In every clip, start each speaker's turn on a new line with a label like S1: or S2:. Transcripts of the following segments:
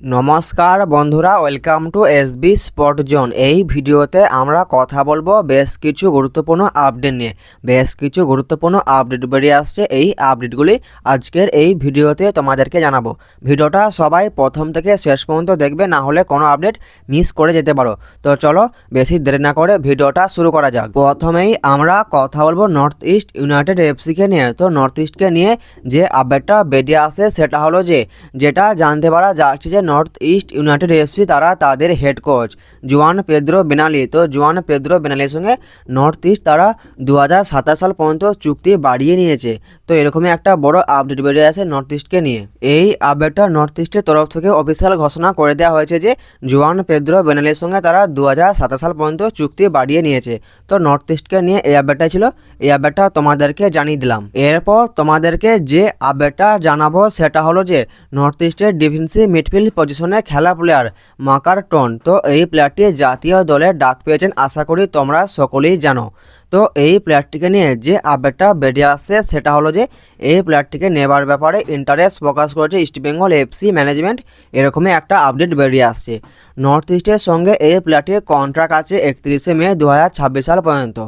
S1: নমস্কার বন্ধুরা welcome to S B spot zone এই ভিডিওতে আমরা কথা বলব বেশ কিছু গুরুত্বপূর্ণ আপডেট নিয়ে। বেশ কিছু গুরুত্বপূর্ণ আপডেট বেরিয়ে আসছে। এই আপডেটগুলি আজকের এই ভিডিওতে তোমাদেরকে জানাব। ভিডিওটা সবাই প্রথম থেকে শেষ পর্যন্ত দেখবে, না হলে কোনো আপডেট মিস করে যেতে পারো। তো চলো বেশি দেরি না করে ভিডিওটা শুরু করা যাক। প্রথমেই আমরা কথা বলব নর্থ ইস্ট ইউনাইটেড এফসিকে নিয়ে। তো নর্থ ইস্টকে নিয়ে যে আপডেটটা বেরিয়ে আসে, সেটা হলো যে, যেটা জানতে পারা যাচ্ছে যে নর্থ ইস্ট ইউনাইটেড এফসি তারা তাদের head coach Juan Pedro Benali. তো জুয়ান পেদ্রো বেনালির সঙ্গে নর্থ ইস্ট তারা দু হাজার সাতাশ সাল পর্যন্ত চুক্তি বাড়িয়ে নিয়েছে। তো এরকমই একটা বড় আপডেট বেরিয়ে আছে নর্থ ইস্টকে নিয়ে। এই আপডেটটা নর্থ ইস্টের তরফ থেকে অফিসিয়াল ঘোষণা করে দেওয়া হয়েছে যে জুয়ান পেদ্রো বেনালির সঙ্গে তারা দু হাজার সাতাশ সাল পর্যন্ত চুক্তি বাড়িয়ে নিয়েছে। তো নর্থ ইস্টকে নিয়ে এই আপডেটটা ছিল। এই আপডেটটা তোমাদেরকে জানিয়ে দিলাম। এরপর তোমাদেরকে যে আপডেটটা জানাব সেটা হলো যে নর্থ ইস্টের ডিফেন্সিভ মিডফিল্ড পজিশনে খেলা প্লেয়ার মাকার টন তো এই প্লেয়ারটি জাতীয় দলে ডাক পেয়েছেন। আশা করি তোমরা সকলেই জানো। তো এই প্লেয়ারটিকে নিয়ে যে আপডেটটা বেরিয়ে আসছে, সেটা হলো যে এই প্লেয়ারটিকে নেবার ব্যাপারে ইন্টারেস্ট প্রকাশ করেছে ইস্টবেঙ্গল এফসি ম্যানেজমেন্ট এরকমই একটা আপডেট বেরিয়ে আসছে। নর্থ ইস্টের সঙ্গে এই প্লেয়ারটির কন্ট্রাক্ট আছে একত্রিশে মে দু হাজার ছাব্বিশ সাল পর্যন্ত।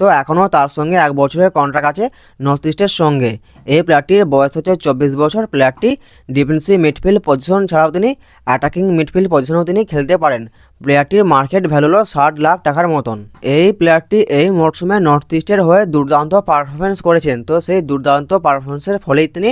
S1: তো এখনও তার সঙ্গে এক বছরের কন্ট্রাক্ট আছে নর্থ ইস্টের সঙ্গে। এই প্লেয়ারটির বয়স হচ্ছে চব্বিশ বছর। প্লেয়ারটি ডিফেন্সিভ মিডফিল্ড পজিশন ছাড়াও তিনি অ্যাটাকিং মিডফিল্ড পজিশনেও তিনি খেলতে পারেন। প্লেয়ারটির মার্কেট ভ্যালু হলো ষাট লাখ টাকার মতন। এই প্লেয়ারটি এই মরশুমে নর্থ ইস্টের হয়ে দুর্দান্ত পারফরমেন্স করেছেন। তো সেই দুর্দান্ত পারফরমেন্সের ফলেই তিনি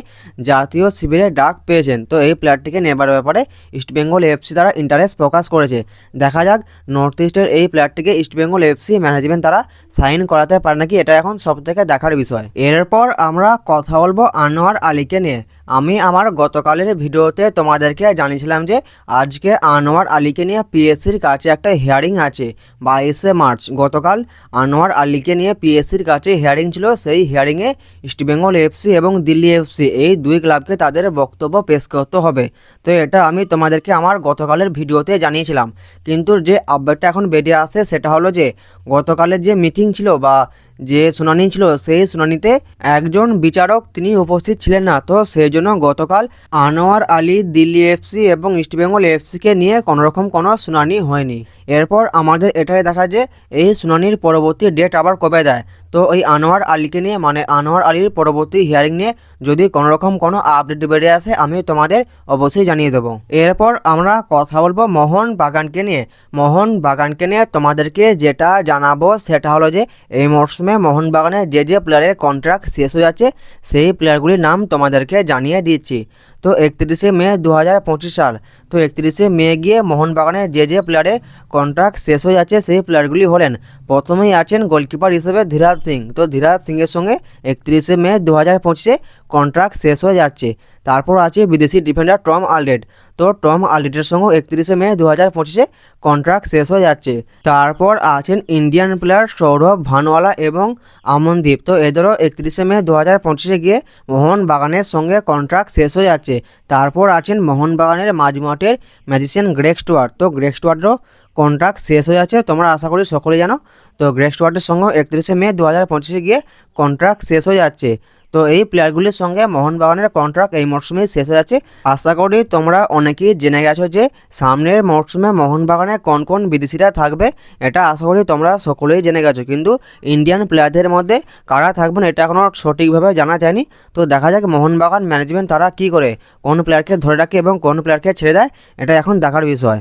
S1: জাতীয় শিবিরে ডাক পেয়েছেন। তো এই প্লেয়ারটিকে নেবার ব্যাপারে ইস্টবেঙ্গল এফসি তারা ইন্টারেস্ট প্রকাশ করেছে। দেখা যাক নর্থ ইস্টের এই প্লেয়ারটিকে ইস্টবেঙ্গল এফসি ম্যানেজমেন্ট তারা সাইন করাতে পারে নাকি, এটা এখন সব থেকে দেখার বিষয়। এরপর আমরা কথা বলব আনোয়ার আলীকে নিয়ে। আমি আমার গতকালের ভিডিওতে তোমাদেরকে জানিয়েছিলাম যে আজকে আনোয়ার আলীকে নিয়ে পিএসসির কাছে একটা হিয়ারিং আছে, বাইশে মার্চ। গতকাল আনোয়ার আলীকে নিয়ে পিএসসির কাছে হিয়ারিং ছিল, সেই হিয়ারিংয়ে ইস্টবেঙ্গল এফসি এবং দিল্লি এফসি এই দুই ক্লাবকে তাদের বক্তব্য পেশ করতে হবে। তো এটা আমি তোমাদেরকে আমার গতকালের ভিডিওতে জানিয়েছিলাম। কিন্তু যে আপডেটটা এখন বেরিয়ে আসে সেটা হলো যে গতকালের যে মিটিং ছিল বা যে শুনানি ছিল, সেই শুনানিতে একজন বিচারক তিনি উপস্থিত ছিলেন না। তো সেই জন্য গতকাল আনোয়ার আলী দিল্লি এফসি এবং ইস্টবেঙ্গল এফসিকে নিয়ে কোনোরকম কোনো শুনানি হয়নি। এরপর আমাদের এটাই দেখা যে এই শুনানির পরবর্তী ডেট আবার কবে দেয়? তো এই আনোয়ার আলীকে নিয়ে মানে আনোয়ার আলীর পরবর্তী হিয়ারিং নিয়ে যদি কোনোরকম কোনো আপডেট বেরিয়ে আসে, আমি তোমাদের অবশ্যই জানিয়ে দেবো। এরপর আমরা কথা বলব মোহন বাগানকে নিয়ে। মোহন বাগানকে নিয়ে তোমাদেরকে যেটা জানাব সেটা হলো যে, এই মরশুমে মোহনবাগানের যে যে প্লেয়ারের কন্ট্রাক্ট শেষ হয়ে যাচ্ছে, সেই প্লেয়ারগুলির নাম তোমাদেরকে জানিয়ে দিচ্ছি। তো একত্রিশে মে দু হাজার পঁচিশ সাল। তো একত্রিশে মে গিয়ে মোহনবাগানের যে যে প্লেয়ারের কন্ট্রাক্ট শেষ হয়ে যাচ্ছে, সেই প্লেয়ারগুলি হলেন প্রথমেই আছেন গোলকিপার হিসেবে ধীরাজ সিং। তো ধীরাজ সিংয়ের সঙ্গে একত্রিশে মে দু হাজার পঁচিশে কন্ট্রাক্ট শেষ হয়ে যাচ্ছে। তারপর আছে বিদেশি ডিফেন্ডার টম আলডেড। তো টম আলডেডের সঙ্গে একত্রিশে মে দু হাজার পঁচিশে কন্ট্রাক্ট শেষ হয়ে যাচ্ছে। তারপর আছেন ইন্ডিয়ান প্লেয়ার সৌরভ ভানওয়ালা এবং আমনদীপ। তো এদেরও একত্রিশে মে দু হাজার পঁচিশে গিয়ে মোহনবাগানের সঙ্গে কন্ট্রাক্ট শেষ হয়ে যাচ্ছে। তারপর আছেন মোহনবাগানের মাঝমাঠের ম্যাজিশিয়ান গ্রেক স্টুয়ার্ট তো গ্রেক স্টুয়ার্টও কন্ট্রাক্ট শেষ হয়ে যাচ্ছে। তোমরা আশা করি সকলে জানো। তো গ্রেক স্টুয়ার্টের সঙ্গে একত্রিশে মে দু হাজার পঁচিশে গিয়ে কন্ট্রাক্ট শেষ হয়ে যাচ্ছে। তো এই প্লেয়ারগুলির সঙ্গে মোহনবাগানের কন্ট্রাক্ট এই মরশুমেই শেষ হয়ে যাচ্ছে। আশা করি তোমরা অনেকেই জেনে গেছো যে সামনের মরশুমে মোহনবাগানে কোন কোন বিদেশিরা থাকবে, এটা আশা করি তোমরা সকলেই জেনে গেছো। কিন্তু ইন্ডিয়ান প্লেয়ারদের মধ্যে কারা থাকবেন, এটা এখনও সঠিকভাবে জানা যায়নি। তো দেখা যাক মোহনবাগান ম্যানেজমেন্ট তারা কী করে, কোন প্লেয়ারকে ধরে রাখে এবং কোন প্লেয়ারকে ছেড়ে দেয়, এটা এখন দেখার বিষয়।